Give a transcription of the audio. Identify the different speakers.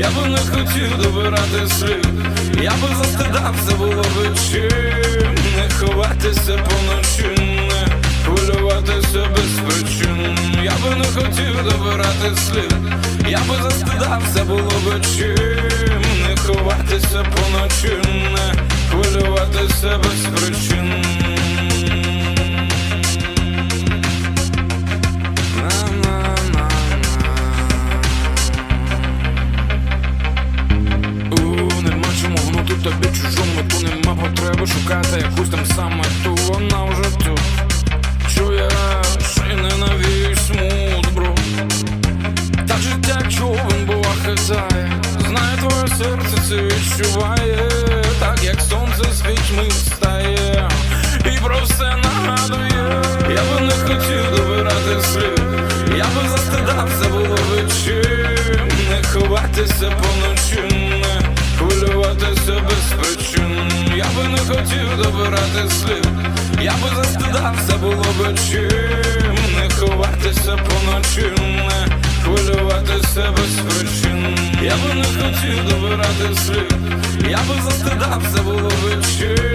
Speaker 1: Я би не хотів добирати слів, я би застидався, було би чим. Не ховатися поночі, не хвилюватися без причин. Я би не хотів добирати слів, я би застидався, було би чим. Не ховатися поночі, не хвилюватися без причин шукати якусь там саме ту, вона вже тут. Чуєш і ненавіж смут, бро Так життя човен бува хитає Знає твоє серце це відчуває. Так як сонце з вічми встає. І про все нагадує. Я би не хотів добирати слів. Я би застидався, було чим. Не ховатися поночі, добирати слів Я би застидався, було би чим. Не ховатися поночі, не хвилюватися без причин. Я би не хотів добирати слів Я би застидався, було би чим